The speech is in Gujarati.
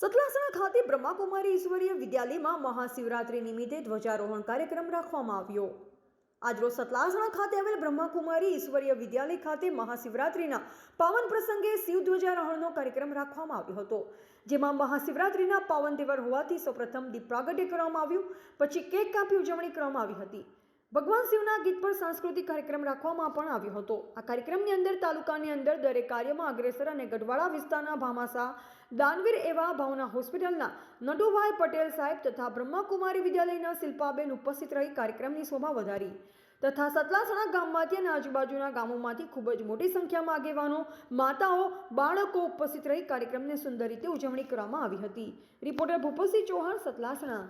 સતલાસણા ખાતે બ્રહ્માકુમારી ઈશ્વરીય વિદ્યાલયમાં મહાશિવરાત્રિ નિમિત્તે ધ્વજારોહણ કાર્યક્રમ રાખવામાં આવ્યો. આજરોજ સતલાસણા ખાતે આવેલ બ્રહ્માકુમારી ઈશ્વરીય વિદ્યાલય ખાતે મહાશિવરાત્રિના પાવન પ્રસંગે શિવ ધ્વજારોહણનો કાર્યક્રમ રાખવામાં આવ્યો હતો. જેમાં મહાશિવરાત્રિના પાવન તહેવાર હોવાથી સૌપ્રથમ દીપ પ્રાગટ્ય કરવામાં આવ્યું, પછી કેક કાપી ઉજવણી કરવામાં આવી હતી. ભગવાન શિવના ગીત પર સાંસ્કૃતિક કાર્યક્રમ રાખવામાં પણ આવ્યો હતો. આ કાર્યક્રમની અંદર તાલુકાની અંદર દરેક કાર્યમાં અગ્રેસર અને ગઢવાડા વિસ્તારના ભામાસા દાનવીર એવા ભાવના હોસ્પિટલના નટુભાઈ પટેલ સાહેબ તથા બ્રહ્માકુમારી વિદ્યાલયના શિલ્પાબેન ઉપસ્થિત રહી કાર્યક્રમની શોભા વધારી. તથા સતલાસણા ગામમાંથી અને આજુબાજુના ગામોમાંથી ખૂબ જ મોટી સંખ્યામાં આગેવાનો, માતાઓ, બાળકો ઉપસ્થિત રહી કાર્યક્રમને સુંદર રીતે ઉજવણી કરવામાં આવી હતી. રિપોર્ટર ભૂપતસિંહ ચૌહાણ, સતલાસણા.